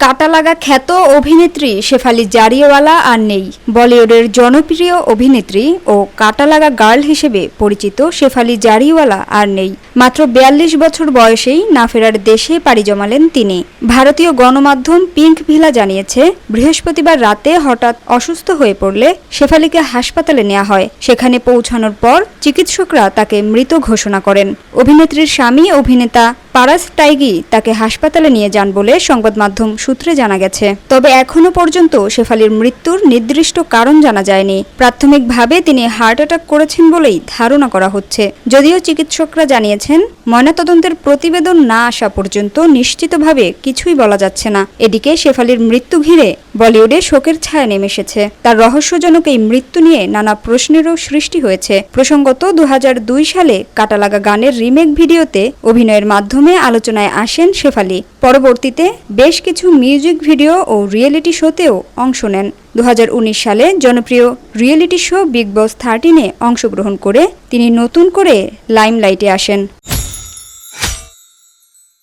কাটা লাগা খ্যাত অভিনেত্রী শেফালি জারিওয়ালা আর নেই। বলিউডের জনপ্রিয় অভিনেত্রী ও কাটা লাগা গার্ল হিসেবে পরিচিত শেফালি জারিওয়ালা আর নেই। মাত্র বিয়াল্লিশ বছর বয়সেই না ফেরার দেশে পাড়ি জমালেন তিনি। ভারতীয় গণমাধ্যম পিঙ্ক ভিলা জানিয়েছে, বৃহস্পতিবার রাতে হঠাৎ অসুস্থ হয়ে পড়লে শেফালিকে হাসপাতালে নেওয়া হয়। সেখানে পৌঁছানোর পর চিকিৎসকরা তাকে মৃত ঘোষণা করেন। অভিনেত্রীর স্বামী অভিনেতা পারাস টাইগি তাকে হাসপাতালে নিয়ে যান বলে সংবাদ মাধ্যম সূত্রে জানা গেছে। তবে এখনও পর্যন্ত শেফালির মৃত্যুর নির্দিষ্ট কারণ জানা যায়নি। প্রাথমিকভাবে তিনি হার্ট অ্যাটাক করেছেন বলেই ধারণা করা হচ্ছে। যদিও চিকিৎসকরা জানিয়েছেন ময়নাতদন্তের প্রতিবেদন না আসা পর্যন্ত নিশ্চিতভাবে কিছুই বলা যাচ্ছে না। এদিকে শেফালির মৃত্যু ঘিরে বলিউডে শোকের ছায়া নেমে এসেছে। তার রহস্যজনক এই মৃত্যু নিয়ে নানা প্রশ্নেরও সৃষ্টি হয়েছে। প্রসঙ্গত, দুহাজার দুই সালে কাটালাগা গানের রিমেক ভিডিওতে অভিনয়ের মাধ্যমে আলোচনায় আসেন শেফালি। পরবর্তীতে বেশ কিছু মিউজিক ভিডিও ও রিয়েলিটি শোতেও অংশ নেন। দু হাজার উনিশ সালে জনপ্রিয় রিয়েলিটি শো বিগ বস থার্টিনে অংশগ্রহণ করে তিনি নতুন করে লাইমলাইটে আসেন।